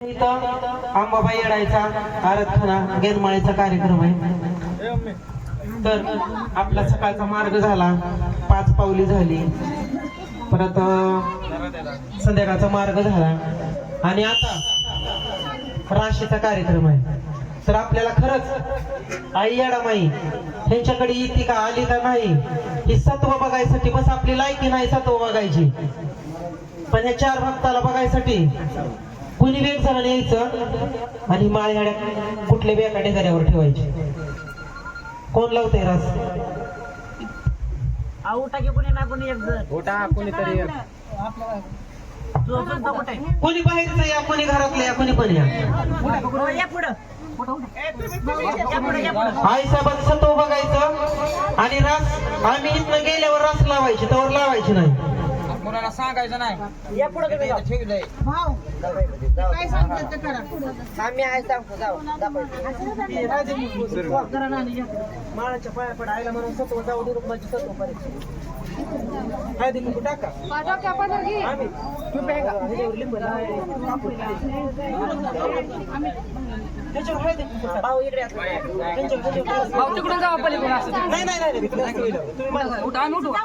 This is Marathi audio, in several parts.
अंबाबाई आंबाबाई येडायचा आराधना गेनमाळीचा कार्यक्रम आहे. तर आपला सकाळचा मार्ग झाला पाच पावली झाली. परत संध्याकाळचा मार्ग झाला. आणि आता राशीचा कार्यक्रम आहे. तर आपल्याला खरंच आई येडामाई ह्यांच्याकडे येते का आली का नाही ही सत्व बघायसाठी बस आपली लायकी नाही सत्व बघायची. पण या चार भक्ताला बघायसाठी कुणी वेग जणांना यायचं. आणि माळ्याड्या कुठल्या बी एका ढेगाऱ्यावर ठेवायचे. कोण लावतंय रास आउटा की कोणी ना कोणी एक जण गोटा कोणीतरी एक. तुझं चलता कुठे? कोणी बाहेरचं या कोणी घरातलं या कोणी पण या. या पुढं. आई साहेबांचं सत्व बघायचं. आणि रास आम्ही इथनं गेल्यावर रास लावायची त्यावर लावायची नाही. कोणाला सांगायचं नाही. या पुढं तुम्ही आम्ही आहे सांगतो जाऊ. माळाच्या पाया पड आईला म्हणून सत्व जाऊ दे रुक्माची सत्व परीक्षा. तिकडून नाही नाही. तुम्ही उठा उठा.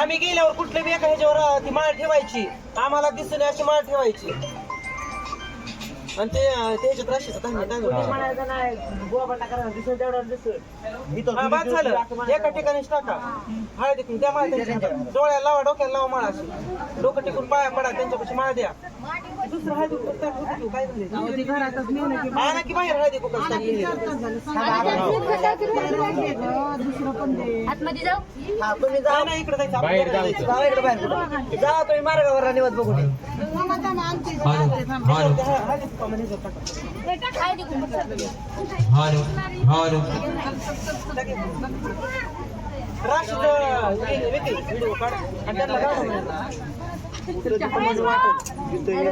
आम्ही गेल्यावर कुठल्या बी एका ह्याच्यावर ती माळ ठेवायची. आम्हाला दिसून अशी माळ ठेवायची. आणि ते ते ह्याच्यात राशीचं म्हणायचं नाही तेवढं दिसून हा, बाद झालं. एका ठिकाणीच टाका हळदी कुंकू द्या माळ त्यांच्या हातात. डोळ्याला लावा डोक्याला लावा माळ अशी डोकं टिकून पाया पडा त्यांच्यापाशी माळ द्या. दुसरं हळदी काय झालं? हा ना की बाहेर हळदी कुंकू टाक. आतमध्ये जाऊ. हा तुम्ही जा नाही, इकडे जायचं. आपण बाहेर बाहेर जायचं. जायचं. जा इकडे बाहेर कुठं. जा तुम्ही मार्गावर निवत बघून. ये. हळदी कुंकू. हे- हे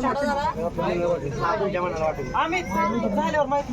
गाव म्हणायचा. आम्ही झाल्यावर माहिती.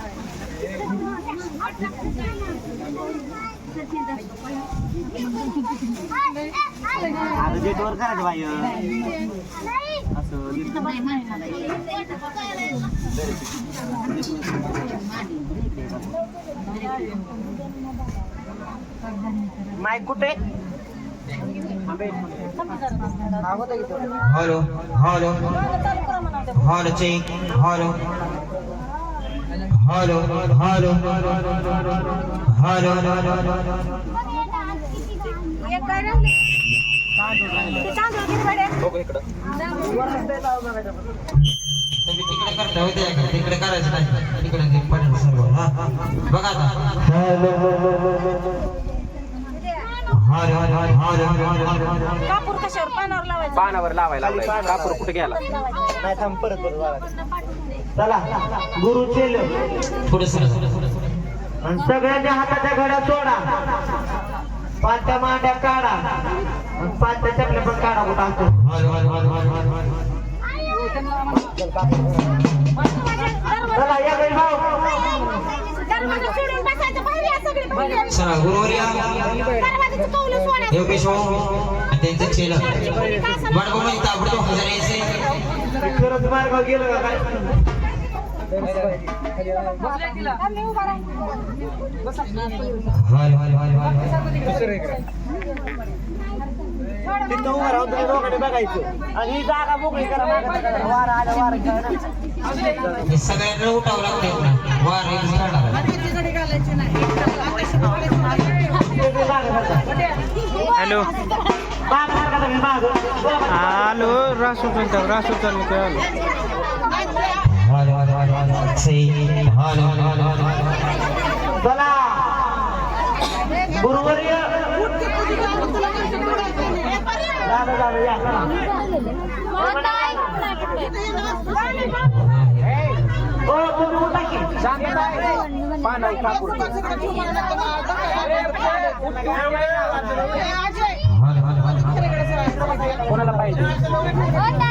भाऊ. आता करायचं बाई? माय कुठे? Hello hello hello check hello hello hello hello तुम्ही तिकडे करता होते का तिकडे करायचं नाही. तिकडे ते पाण्याचं सर्व. हा बघा आता. हॅलो हॅलो हॅलो कापूर कशावर? पानावर लावायचं. पानावर लावायला. कापूर कुठे गेला? नाही थांब परत परत. चला गुरु चेल. पुढे सगळ्यांच्या हाताच्या घड्या सोडा पाट्या मांड्या काढा. आणि पाट्या चपल्या पण काढा कुठं असतो. चला या भाऊ. चला गुरुवर्या. योगेश भाऊ आणि त्यांचं चेल. बडबो ताबडतोब हजार यायचे खरंच मार्ग गेलं का काय? तिथं उभं राहून तुम्ही दोघांनी बघायचं आणि ही जागा मोकळी करा मागं आलं सगळ्यांना उठावं लागतं वार हॅलो. हॅलो रासू चालतो रासू चालतो हॅलो से भान। चला गुरुवर्य। कोणाला पाहिजे?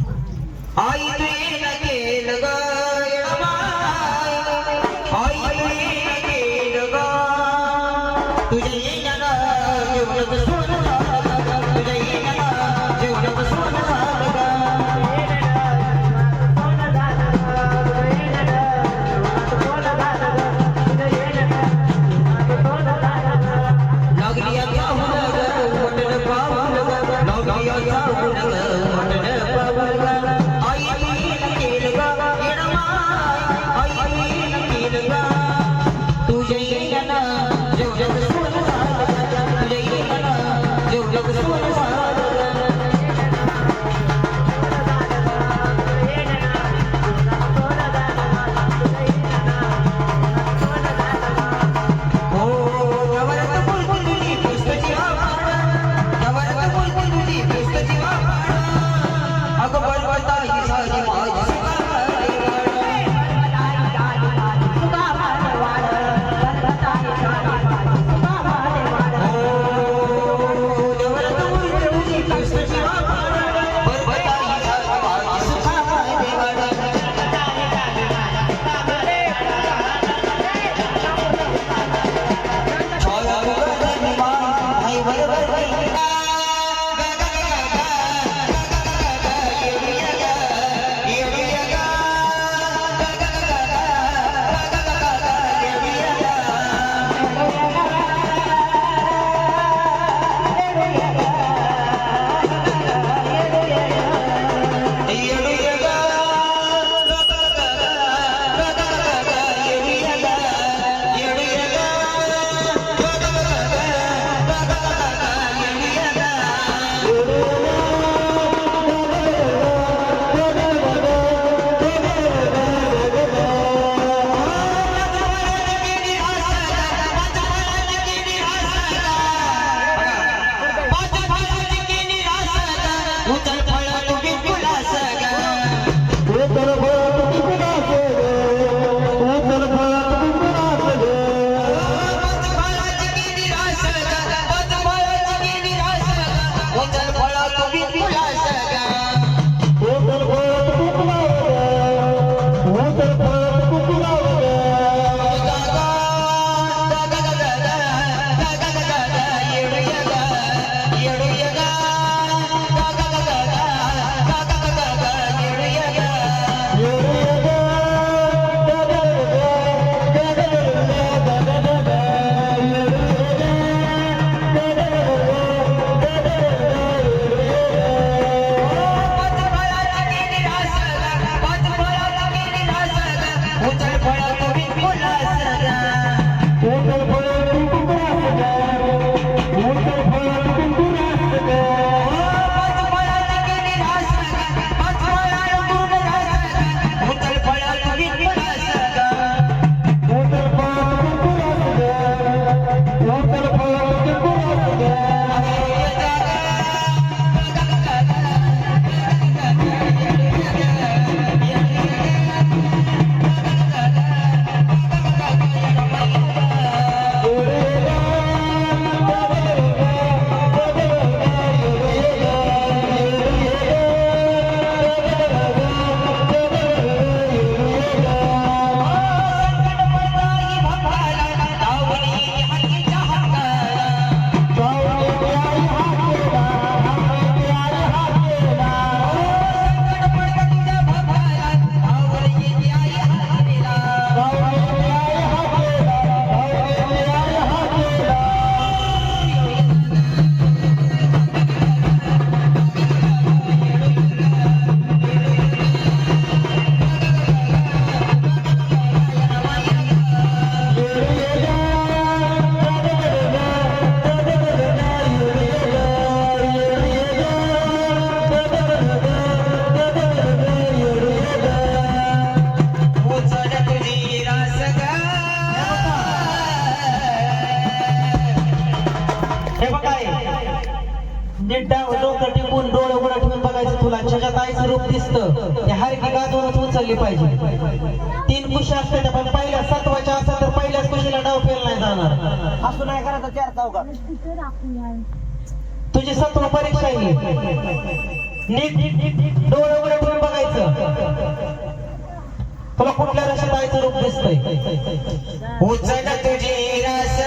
आई तो ये लगे लगा पाहिजे. तीन कुशी असते पण पहिल्या सातवाच्या असतात तर पहिल्याच कुशीला डाव फेल नाही जाणार. असं नाही करायचं चार चौका तुझी सत्व परीक्षा आहे. ही. नीट डोळे उघडे ठेवून बघायचं. तुला कुठल्या रशात आईचं रूप दिसतंय? उचल तुझी रस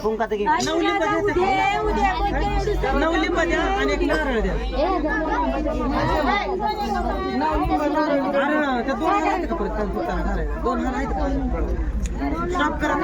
हाय ते कुंकात घे कुंकात घे नवली मध्ये आणि एक नारळ द्या. अरे त्या दोन हार आहेत का परत? दोन हार आहेत का? स्टॉप करा.